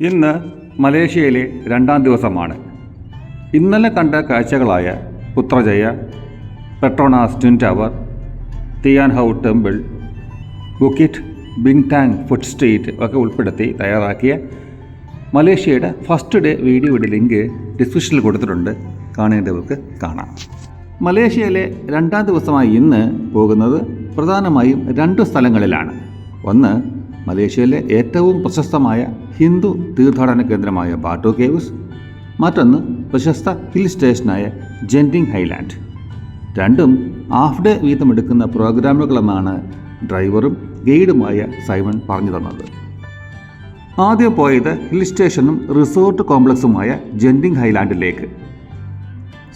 ഇന്ന് മലേഷ്യയിലെ രണ്ടാം ദിവസമാണ്. ഇന്നലെ കണ്ട കാഴ്ചകളായ Putrajaya Petronas twin tower Thean Hou temple Bukit Bintang food street ഒക്കെ ഉൾപ്പെടുത്തി തയ്യാറാക്കിയ മലേഷ്യയുടെ ഫസ്റ്റ് ഡേ വീഡിയോയുടെ ലിങ്ക് ഡിസ്ക്രിപ്ഷനിൽ കൊടുത്തിട്ടുണ്ട്. കാണേണ്ടവർക്ക് കാണാം. മലേഷ്യയിലെ രണ്ടാം ദിവസമായി ഇന്ന് പോകുന്നത് പ്രധാനമായും രണ്ട് സ്ഥലങ്ങളിലാണ്. ഒന്ന് മലേഷ്യയിലെ ഏറ്റവും പ്രശസ്തമായ ഹിന്ദു തീർത്ഥാടന കേന്ദ്രമായ ബാട്ടോ കേവ്സ്. മറ്റൊന്ന് പ്രശസ്ത ഹിൽ സ്റ്റേഷനായ ജെന്റിങ് ഹൈലാൻഡ്. രണ്ടും ഹാഫ് ഡേ വീതമെടുക്കുന്ന പ്രോഗ്രാമുകളെന്നാണ് ഡ്രൈവറും ഗൈഡുമായ സൈമൺ പറഞ്ഞു തന്നത്. ആദ്യം പോയത് ഹിൽ സ്റ്റേഷനും റിസോർട്ട് കോംപ്ലക്സുമായ ജെന്റിങ് ഹൈലാൻഡിലേക്ക്.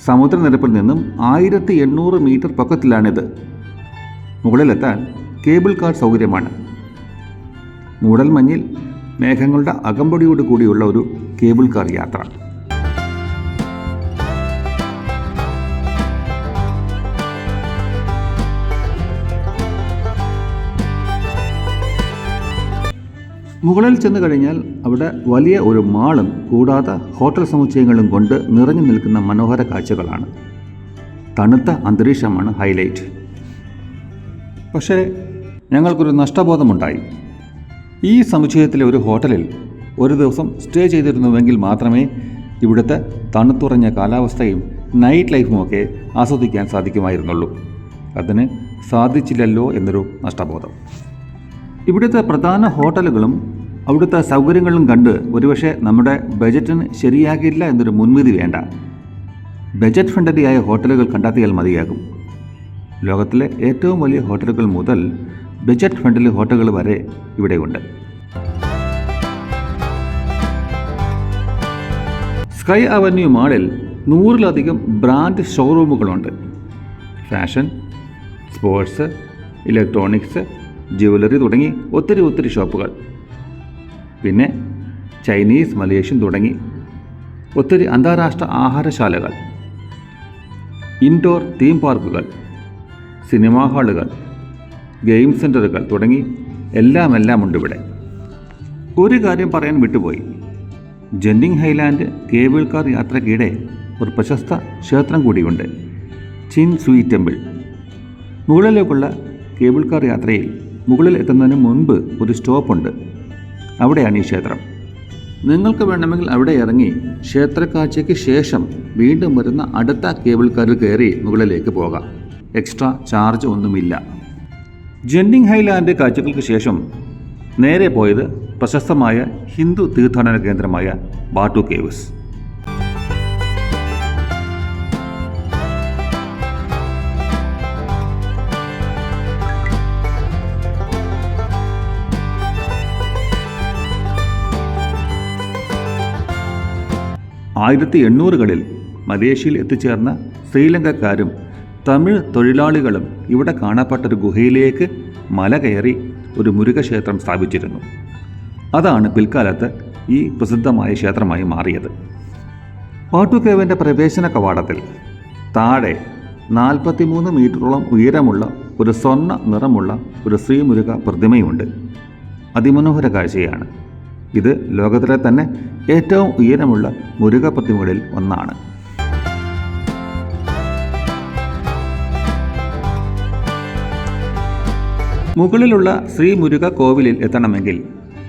സമുദ്രനിരപ്പിൽ നിന്നും ആയിരത്തി എണ്ണൂറ് മീറ്റർ പൊക്കത്തിലാണിത്. മുകളിലെത്താൻ കേബിൾ കാർ സൗകര്യമാണ്. മൂടൽമഞ്ഞിൽ മേഘങ്ങളുടെ അകമ്പടിയോട് കൂടിയുള്ള ഒരു കേബിൾ കാർ യാത്ര. മുകളിൽ ചെന്ന് കഴിഞ്ഞാൽ അവിടെ വലിയ ഒരു മാളും കൂടാതെ ഹോട്ടൽ സമുച്ചയങ്ങളും കൊണ്ട് നിറഞ്ഞു നിൽക്കുന്ന മനോഹര കാഴ്ചകളാണ്. തണുത്ത അന്തരീക്ഷമാണ് ഹൈലൈറ്റ് പക്ഷേ ഞങ്ങൾക്കൊരു നഷ്ടബോധമുണ്ടായി. ഈ സമുച്ചയത്തിലെ ഒരു ഹോട്ടലിൽ ഒരു ദിവസം സ്റ്റേ ചെയ്തിരുന്നുവെങ്കിൽ മാത്രമേ ഇവിടുത്തെ തണുത്തുറഞ്ഞ കാലാവസ്ഥയും നൈറ്റ് ലൈഫുമൊക്കെ ആസ്വദിക്കാൻ സാധിക്കുമായിരുന്നുള്ളൂ. അതിന് സാധിച്ചില്ലല്ലോ എന്നൊരു നഷ്ടബോധം. ഇവിടുത്തെ പ്രധാന ഹോട്ടലുകളും അവിടുത്തെ സൗകര്യങ്ങളും കണ്ട് ഒരുപക്ഷെ നമ്മുടെ ബജറ്റിന് ശരിയാകില്ല എന്നൊരു മുൻവിധി വേണ്ട. ബജറ്റ് ഫ്രണ്ട്ലിയായ ഹോട്ടലുകൾ കണ്ടെത്തിയാൽ മതിയാകും. ലോകത്തിലെ ഏറ്റവും വലിയ ഹോട്ടലുകൾ മുതൽ ബജറ്റ് ഫ്രണ്ട്ലി ഹോട്ടലുകൾ വരെ ഇവിടെയുണ്ട്. സ്കൈ അവന്യൂ മാളിൽ നൂറിലധികം ബ്രാൻഡ് ഷോറൂമുകളുണ്ട്. ഫാഷൻ സ്പോർട്സ് ഇലക്ട്രോണിക്സ് ജുവലറി തുടങ്ങി ഒത്തിരി ഒത്തിരി ഷോപ്പുകൾ. പിന്നെ ചൈനീസ് മലേഷ്യൻ തുടങ്ങി ഒത്തിരി അന്താരാഷ്ട്ര ആഹാരശാലകൾ. ഇൻഡോർ തീം പാർക്കുകൾ സിനിമാ ഹാളുകൾ ഗെയിം സെന്ററുകൾ തുടങ്ങി എല്ലാം എല്ലാം ഉണ്ട് ഇവിടെ. ഒരു കാര്യം പറയാൻ വിട്ടുപോയി. ജെന്നിങ് ഹൈലാൻഡ് കേബിൾ കാർ യാത്രയ്ക്കിടെ ഒരു പ്രശസ്ത ക്ഷേത്രം കൂടിയുണ്ട്. Chin Swee temple. മുകളിലേക്കുള്ള കേബിൾ കാർ യാത്രയിൽ മുകളിൽ എത്തുന്നതിന് മുൻപ് ഒരു സ്റ്റോപ്പുണ്ട്. അവിടെയാണ് ഈ ക്ഷേത്രം. നിങ്ങൾക്ക് വേണമെങ്കിൽ അവിടെ ഇറങ്ങി ക്ഷേത്രക്കാഴ്ചയ്ക്ക് ശേഷം വീണ്ടും വരുന്ന അടുത്ത കേബിൾ കാറിൽ കയറി മുകളിലേക്ക് പോകാം. എക്സ്ട്രാ ചാർജ് ഒന്നുമില്ല. ജെന്നിങ് ഹൈലാൻഡ് കാഴ്ചകൾക്ക് ശേഷം നേരെ പോയത് പ്രശസ്തമായ ഹിന്ദു തീർത്ഥാടന കേന്ദ്രമായ ബാട്ടു കേവ്സ്. ആയിരത്തി എണ്ണൂറുകളിൽ മലേഷ്യയിൽ എത്തിച്ചേർന്ന ശ്രീലങ്കക്കാരും തമിഴ് തൊഴിലാളികളും ഇവിടെ കാണപ്പെട്ട ഒരു ഗുഹയിലേക്ക് മല കയറി ഒരു മുരുകക്ഷേത്രം സ്ഥാപിച്ചിരുന്നു. അതാണ് പിൽക്കാലത്ത് ഈ പ്രസിദ്ധമായ ക്ഷേത്രമായി മാറിയത്. പാട്ടുകേവിന്റെ പ്രവേശന കവാടത്തിൽ താഴെ നാൽപ്പത്തിമൂന്ന് മീറ്ററോളം ഉയരമുള്ള ഒരു സ്വർണ നിറമുള്ള ഒരു ശ്രീമുരുക പ്രതിമയുണ്ട്. അതിമനോഹര കാഴ്ചയാണ്. ഇത് ലോകത്തിലെ തന്നെ ഏറ്റവും ഉയരമുള്ള മുരുക പ്രതിമകളിൽ ഒന്നാണ്. മുകളിലുള്ള ശ്രീ മുരുക കോവിലിൽ എത്തണമെങ്കിൽ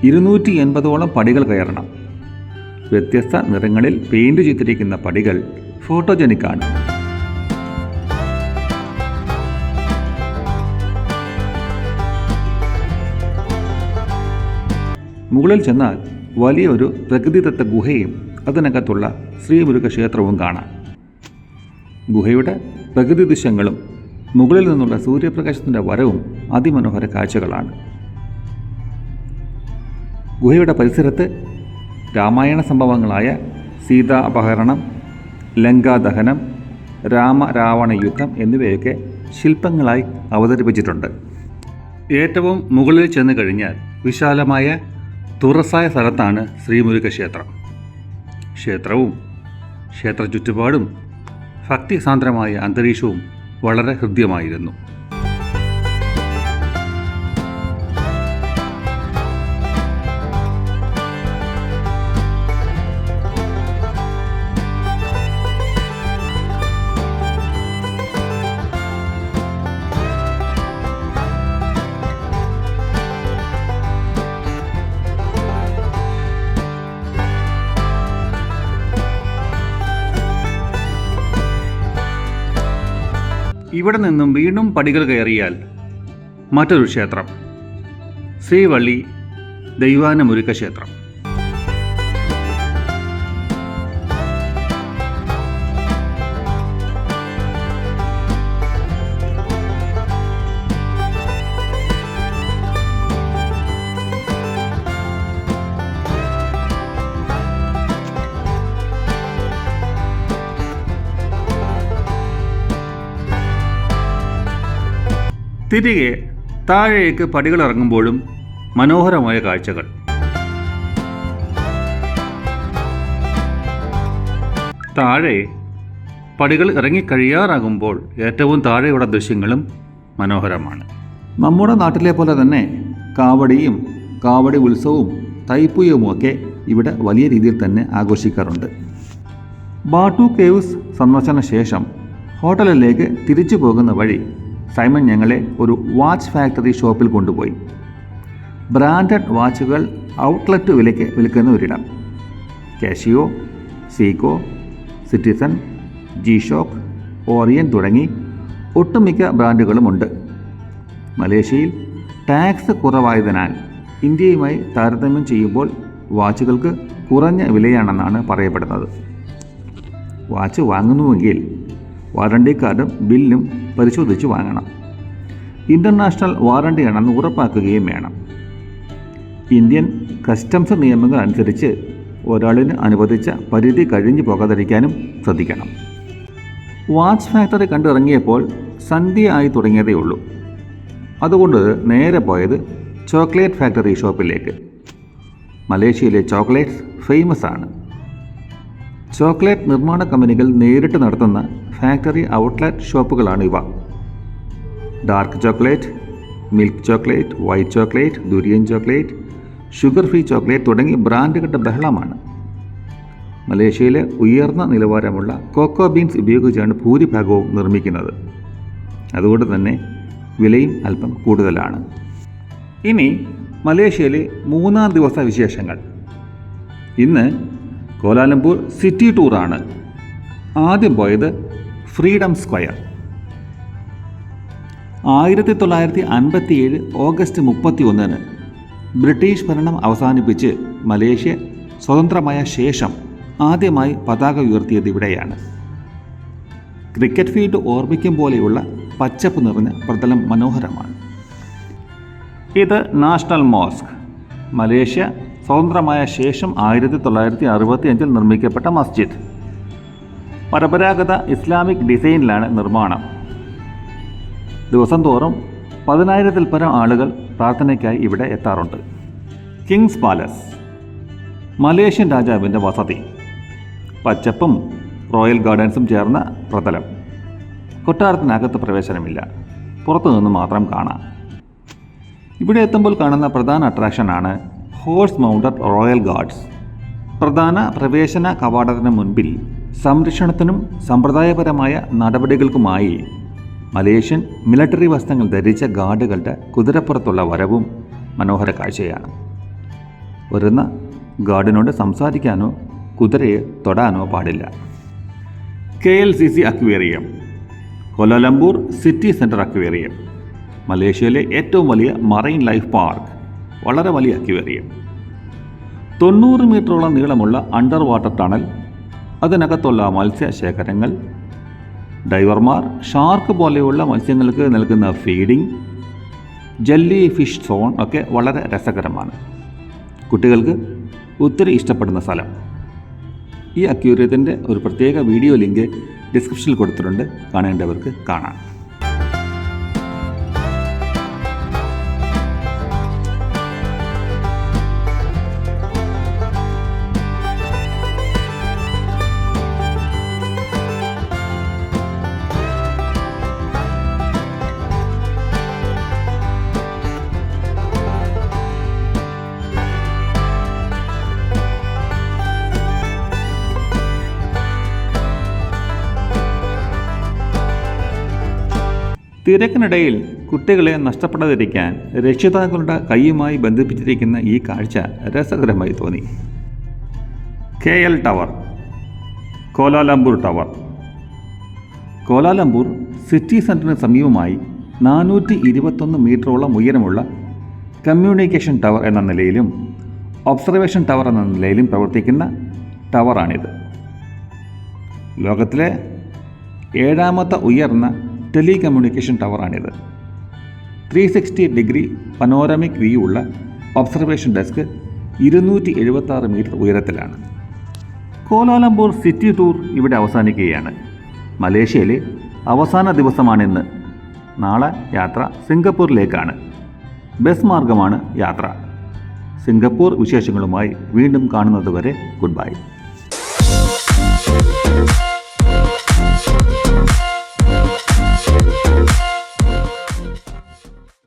ഇരുന്നൂറ്റി എൺപതോളം പടികൾ കയറണം. വ്യത്യസ്ത നിറങ്ങളിൽ പെയിന്റ് ചെയ്തിരിക്കുന്ന പടികൾ ഫോട്ടോജനിക്കാണ്. മുകളിൽ ചെന്നാൽ വലിയൊരു പ്രകൃതിദത്ത ഗുഹയും അതിനകത്തുള്ള ശ്രീമുരുക ക്ഷേത്രവും കാണാം. ഗുഹയുടെ പ്രകൃതി ദൃശ്യങ്ങളും മുകളിൽ നിന്നുള്ള സൂര്യപ്രകാശത്തിന്റെ വരവും അതിമനോഹര കാഴ്ചകളാണ്. ഗുഹയുടെ പരിസരത്ത് രാമായണ സംഭവങ്ങളായ സീതാ അപഹരണം ലങ്കാദഹനം രാമ രാവണ യുദ്ധം എന്നിവയൊക്കെ ശില്പങ്ങളായി അവതരിപ്പിച്ചിട്ടുണ്ട്. ഏറ്റവും മുകളിൽ ചെന്ന് കഴിഞ്ഞാൽ വിശാലമായ തുറസായ സ്ഥലത്താണ് ശ്രീമുരുക ക്ഷേത്രം ക്ഷേത്രവും ക്ഷേത്ര ചുറ്റുപാടും ഭക്തിസാന്ദ്രമായ അന്തരീക്ഷവും വളരെ ഹൃദ്യമായിരുന്നു. ഇവിടെ നിന്നും വീണ്ടും പടികൾ കയറിയാൽ മറ്റൊരു ക്ഷേത്രം. ശ്രീവള്ളി ദൈവാനമുരുക്ക ക്ഷേത്രം തിരികെ താഴേക്ക് പടികൾ ഇറങ്ങുമ്പോഴും മനോഹരമായ കാഴ്ചകൾ. താഴെ പടികൾ ഇറങ്ങിക്കഴിയാറാകുമ്പോൾ ഏറ്റവും താഴെയുള്ള ദൃശ്യങ്ങളും മനോഹരമാണ്. നമ്മുടെ നാട്ടിലെ പോലെ തന്നെ കാവടിയും കാവടി ഉത്സവവും തൈപ്പൂയവുമൊക്കെ ഇവിടെ വലിയ രീതിയിൽ തന്നെ ആഘോഷിക്കാറുണ്ട്. ബാട്ടു കേവ്സ് സന്ദർശന ശേഷം ഹോട്ടലിലേക്ക് തിരിച്ചു പോകുന്ന വഴി സൈമൺ ഞങ്ങളെ ഒരു വാച്ച് ഫാക്ടറി ഷോപ്പിൽ കൊണ്ടുപോയി. ബ്രാൻഡഡ് വാച്ചുകൾ ഔട്ട്ലെറ്റ് വിലയ്ക്ക് വിൽക്കുന്ന ഒരിടം. Casio Seiko Citizen G Shock Orient തുടങ്ങി ഒട്ടുമിക്ക ബ്രാൻഡുകളുമുണ്ട് മലേഷ്യയിൽ ടാക്സ് കുറവായതിനാൽ ഇന്ത്യയുമായി താരതമ്യം ചെയ്യുമ്പോൾ വാച്ചുകൾക്ക് കുറഞ്ഞ വിലയാണെന്നാണ് പറയപ്പെടുന്നത്. വാച്ച് വാങ്ങുന്നുവെങ്കിൽ വാറണ്ടി കാർഡും ബില്ലും പരിശോധിച്ച് വാങ്ങണം. ഇന്റർനാഷണൽ വാറണ്ടിയാണെന്ന് ഉറപ്പാക്കുകയും വേണം. ഇന്ത്യൻ കസ്റ്റംസ് നിയമങ്ങൾ അനുസരിച്ച് ഒരാളിന് അനുവദിച്ച പരിധി കഴിഞ്ഞു പോകാതിരിക്കാനും ശ്രദ്ധിക്കണം. വാച്ച് ഫാക്ടറി കണ്ടിറങ്ങിയപ്പോൾ സന്ധ്യ ആയി തുടങ്ങിയതേ ഉള്ളൂ അതുകൊണ്ട് നേരെ പോയത് ചോക്ലേറ്റ് ഫാക്ടറി ഷോപ്പിലേക്ക്. മലേഷ്യയിലെ ചോക്ലേറ്റ്സ് ഫേമസ് ആണ്. ചോക്ലേറ്റ് നിർമ്മാണ കമ്പനികൾ നേരിട്ട് നടത്തുന്ന ഫാക്ടറി ഔട്ട്ലെറ്റ് ഷോപ്പുകളാണ് ഇവ. Dark chocolate milk chocolate white chocolate durian chocolate sugar free chocolate തുടങ്ങി ബ്രാൻഡുകളുടെ ബഹളമാണ്. മലേഷ്യയിലെ ഉയർന്ന നിലവാരമുള്ള കോക്കോ ബീൻസ് ഉപയോഗിച്ചാണ് ഭൂരിഭാഗവും നിർമ്മിക്കുന്നത്. അതുകൊണ്ട് തന്നെ വിലയും അല്പം കൂടുതലാണ്. ഇനി മലേഷ്യയിലെ മൂന്നാം ദിവസ വിശേഷങ്ങൾ. ഇന്ന് കോലാലംപൂർ സിറ്റി ടൂറാണ്. ആദ്യം പോയത് ഫ്രീഡം സ്ക്വയർ. ആയിരത്തി തൊള്ളായിരത്തി അൻപത്തിയേഴ് ഓഗസ്റ്റ് മുപ്പത്തി ഒന്നിന് ബ്രിട്ടീഷ് ഭരണം അവസാനിപ്പിച്ച് മലേഷ്യ സ്വതന്ത്രമായ ശേഷം ആദ്യമായി പതാക ഉയർത്തിയത് ഇവിടെയാണ്. ക്രിക്കറ്റ് ഫീൽഡ് ഓർമ്മിക്കും പോലെയുള്ള പച്ചപ്പ് നിറഞ്ഞ പ്രതലം മനോഹരമാണ്. ഇത് നാഷണൽ മോസ്ക് മലേഷ്യ സ്വതന്ത്രമായ ശേഷം ആയിരത്തി തൊള്ളായിരത്തി അറുപത്തി അഞ്ചിൽ നിർമ്മിക്കപ്പെട്ട മസ്ജിദ്. പരമ്പരാഗത ഇസ്ലാമിക് ഡിസൈനിലാണ് നിർമ്മാണം. ദിവസം തോറും പതിനായിരത്തിൽ പരം ആളുകൾ പ്രാർത്ഥനയ്ക്കായി ഇവിടെ എത്താറുണ്ട്. കിങ്സ് പാലസ് മലേഷ്യൻ രാജാവിന്റെ വസതി പച്ചപ്പും റോയൽ ഗാർഡൻസും ചേർന്ന പ്രതലം. കൊട്ടാരത്തിനകത്ത് പ്രവേശനമില്ല. പുറത്തുനിന്ന് മാത്രം കാണാം. ഇവിടെ എത്തുമ്പോൾ കാണുന്ന പ്രധാന അട്രാക്ഷനാണ് ഹോഴ്സ് മൗണ്ടഡ് റോയൽ ഗാർഡ്സ് പ്രധാന പ്രവേശന കവാടത്തിന് മുൻപിൽ സംരക്ഷണത്തിനും സമ്പ്രദായപരമായ നടപടികൾക്കുമായി മലേഷ്യൻ മിലിറ്ററി വസ്ത്രങ്ങൾ ധരിച്ച ഗാർഡുകളുടെ കുതിരപ്പുറത്തുള്ള വരവും മനോഹര കാഴ്ചയാണ്. വരുന്ന ഗാർഡിനോട് സംസാരിക്കാനോ കുതിരയെ തൊടാനോ പാടില്ല. K L C C aquarium. Kuala Lumpur city centre aquarium. മലേഷ്യയിലെ ഏറ്റവും വലിയ മറൈൻ ലൈഫ് പാർക്ക്. വളരെ വലിയ അക്വേറിയം തൊണ്ണൂറ് മീറ്ററോളം നീളമുള്ള അണ്ടർ വാട്ടർ ടണൽ അതിനകത്തുള്ള മത്സ്യശേഖരങ്ങൾ ഡൈവർമാർ ഷാർക്ക് പോലെയുള്ള മത്സ്യങ്ങൾക്ക് നൽകുന്ന ഫീഡിംഗ് ജെല്ലി ഫിഷ് സോൺ ഒക്കെ വളരെ രസകരമാണ്. കുട്ടികൾക്ക് ഒത്തിരി ഇഷ്ടപ്പെടുന്ന സ്ഥലം. ഈ അക്യൂരിയത്തിന്റെ ഒരു പ്രത്യേക വീഡിയോ ലിങ്ക് ഡിസ്ക്രിപ്ഷനിൽ കൊടുത്തിട്ടുണ്ട്. കാണേണ്ടവർക്ക് കാണാം. തിരക്കിനിടയിൽ കുട്ടികളെ നഷ്ടപ്പെടാതിരിക്കാൻ രക്ഷിതാക്കളുടെ കൈയുമായി ബന്ധിപ്പിച്ചിരിക്കുന്ന ഈ കാഴ്ച രസകരമായി തോന്നി. K L tower Kuala Lumpur tower. Kuala Lumpur city സെന്ററിന് സമീപമായി നാനൂറ്റി ഇരുപത്തൊന്ന് മീറ്ററോളം ഉയരമുള്ള കമ്മ്യൂണിക്കേഷൻ ടവർ എന്ന നിലയിലും ഒബ്സർവേഷൻ ടവർ എന്ന നിലയിലും പ്രവർത്തിക്കുന്ന ടവറാണിത്. ലോകത്തിലെ ഏഴാമത്തെ ഉയർന്ന telecommunication ടവറാണിത്. Three sixty degree panoramic view ഉള്ള ഒബ്സർവേഷൻ ഡെസ്ക് ഇരുന്നൂറ്റി എഴുപത്താറ് മീറ്റർ ഉയരത്തിലാണ്. കോലാലംപൂർ സിറ്റി ടൂർ ഇവിടെ അവസാനിക്കുകയാണ്. മലേഷ്യയിലെ അവസാന ദിവസമാണിന്ന്. നാളെ യാത്ര സിംഗപ്പൂരിലേക്കാണ്. ബസ് മാർഗമാണ് യാത്ര. സിംഗപ്പൂർ വിശേഷങ്ങളുമായി വീണ്ടും കാണുന്നതുവരെ ഗുഡ് ബൈ.